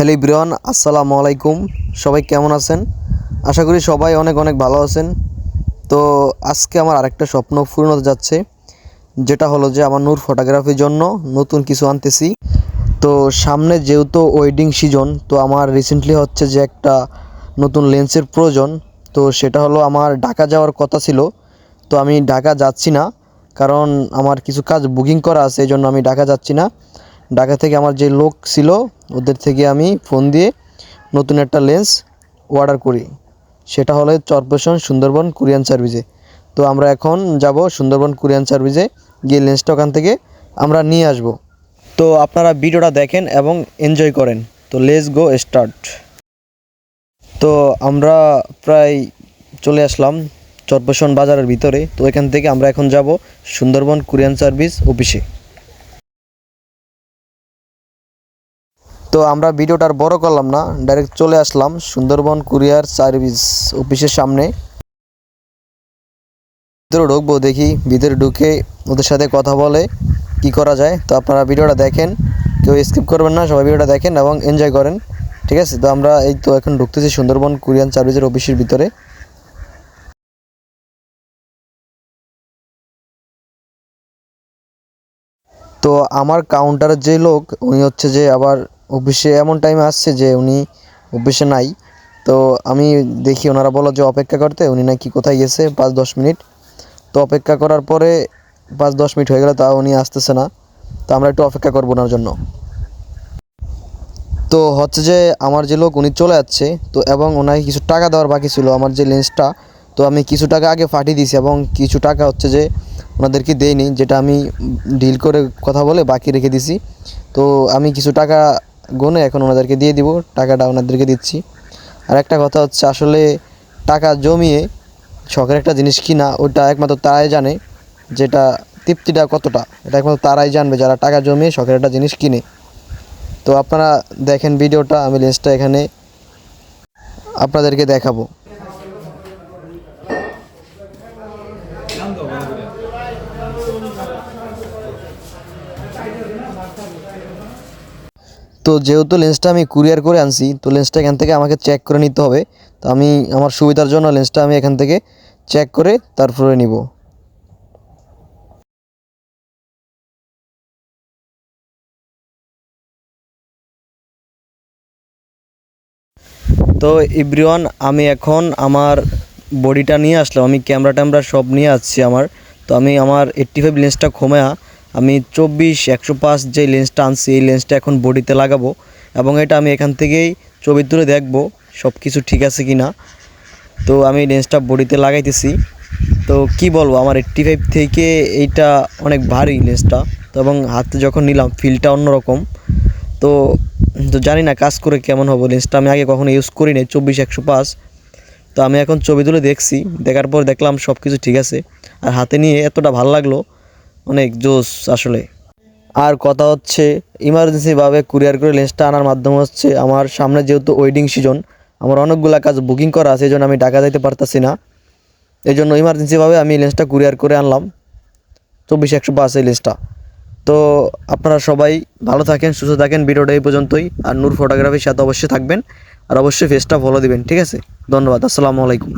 Hello ইব্রিয়ান আসসালামু আলাইকুম। সবাই কেমন আছেন? আশা করি সবাই অনেক অনেক ভালো আছেন। তো আজকে আমার আরেকটা স্বপ্ন পূর্ণ হতে যাচ্ছে, যেটা হলো যে আমার নূর ফটোগ্রাফির জন্য নতুন কিছু আনতেছি। তো সামনে যেহেতু ওয়েডিং সিজন তো আমার রিসেন্টলি হচ্ছে যে একটা নতুন লেন্সের প্রয়োজন। তো সেটা হলো আমার ঢাকা যাওয়ার কথা ছিল, তো আমি ঢাকা যাচ্ছি না, কারণ আমার কিছু কাজ বুকিং করা আছে, এই জন্য আমি ঢাকা যাচ্ছি না। ঢাকা থেকে আমার যে লোক ছিল, ওদের থেকে আমি ফোন দিয়ে নতুন একটা লেন্স অর্ডার করি। সেটা হলো চরপেশন সুন্দরবন কুরিয়ান সার্ভিসে। তো আমরা এখন যাব সুন্দরবন কুরিয়ান সার্ভিসে, গিয়ে লেন্সটা ওখান থেকে আমরা নিয়ে আসব। তো আপনারা ভিডিওটা দেখেন এবং এনজয় করেন। তো লেস গো স্টার্ট তো আমরা প্রায় চলে আসলাম চরপেশন বাজারের ভিতরে। তো এখান থেকে আমরা এখন যাব সুন্দরবন কুরিয়ান সার্ভিস অফিসে। তো আমরা ভিডিওটা আর বড় করলাম না ডাইরেক্ট চলে আসলাম সুন্দরবন কুরিয়ার সার্ভিস অফিসের সামনে। ভিতরে ঢুকবো, দেখি ভিতরে ঢুকে ওদের সাথে কথা বলে কি করা যায়। তো আপনারা ভিডিওটা দেখেন, কেউ স্কিপ করবেন না, সবাই ভিডিওটা দেখেন এবং এনজয় করেন, ঠিক আছে? তো আমরা এই তো এখন ঢুকতেছি সুন্দরবন কুরিয়ান সার্ভিসের অফিসের ভিতরে। তো আমার কাউন্টারের যে লোক, উনি হচ্ছে যে আবার অফিসে এমন টাইমে আসছে যে উনি অফিসে নাই। তো আমি দেখি ওনারা বলো যে অপেক্ষা করতে, উনি নাকি কোথায় গেছে পাঁচ দশ মিনিট। তো অপেক্ষা করার পরে পাঁচ দশ মিনিট হয়ে গেলে, তা উনি আসতেছে না। তো আমরা একটু অপেক্ষা করব ওনার জন্য। তো হচ্ছে যে আমার যে লোক, উনি চলে যাচ্ছে। তো এবং ওনাকে কিছু টাকা দেওয়ার বাকি ছিল আমার যে লেন্সটা তো আমি কিছু টাকা আগে পাঠিয়ে দিয়েছি এবং কিছু টাকা হচ্ছে যে ওনাদেরকে দেইনি, যেটা আমি ডিল করে কথা বলে বাকি রেখে দিছি তো আমি কিছু টাকা গুনে এখন ওনাদেরকে দিয়ে দিব, টাকাটা ওনাদেরকে দিচ্ছি। আর একটা কথা হচ্ছে, আসলে টাকা জমিয়ে শখের একটা জিনিস কিনা, ওটা একমাত্র তারাই জানে যেটা তৃপ্তিটা কতটা। এটা একমাত্র তারাই জানবে যারা টাকা জমিয়ে শখের একটা জিনিস কিনে। তো আপনারা দেখেন ভিডিওটা, আমি লেন্সটা এখানে আপনাদেরকে দেখাবো। তো যেহেতু লেন্সটা আমি কুরিয়ার করে আনছি, তো লেন্সটা এখান থেকে আমাকে চেক করে নিতে হবে। তো আমি আমার সুবিধার জন্য লেন্সটা আমি এখান থেকে চেক করে তারপরে নিব। তো ইব্রিওয়ান আমি এখন আমার বডিটা নিয়ে আসলাম। আমি ক্যামেরা ট্যামেরা সব নিয়ে আসছি আমার। তো আমি আমার এইট্টি ফাইভ লেন্সটা কমে আমি চব্বিশ একশো পাঁচ যে লেন্সটা আনছি, এই লেন্সটা এখন বডিতে লাগাবো এবং এটা আমি এখান থেকেই ছবি তুলে দেখব সব কিছু ঠিক আছে কি না তো আমি লেন্সটা বডিতে লাগাইতেছি। তো কি বলব, আমার এইট্টি ফাইভ থেকে এইটা অনেক ভারী লেন্সটা তো এবং হাতে যখন নিলাম ফিলটা অন্যরকম। তো তো জানি না কাজ করে কেমন হবে। লেন্সটা আমি আগে কখনো ইউজ করি নাই, চব্বিশ একশো পাঁচ। তো আমি এখন ছবি তুলে দেখছি, দেখার পর দেখলাম সব কিছু ঠিক আছে। আর হাতে নিয়ে এতটা ভালো লাগল অনেক জোস আসলে। আর কথা হচ্ছে ইমার্জেন্সিভাবে কুরিয়ার করে লেন্সটা আনার মাধ্যমে হচ্ছে আমার সামনে যেহেতু ওয়েডিং সিজন আমার অনেকগুলো কাজ বুকিং করা আছে এই জন্য আমি ঢাকা যাইতে পারতাছি না। এই জন্য ইমার্জেন্সিভাবে আমি লেন্সটা কুরিয়ার করে আনলাম। চব্বিশ একশো পাঁচ এই লেন্সটা তো আপনারা সবাই ভালো থাকেন, সুস্থ থাকেন, ভিডিওটা এই পর্যন্তই। আর নূর ফটোগ্রাফির সাথে অবশ্যই থাকবেন। আর অবশ্যই ফেসটা ফলো দিবেন, ঠিক আছে? ধন্যবাদ, আসসালামু আলাইকুম।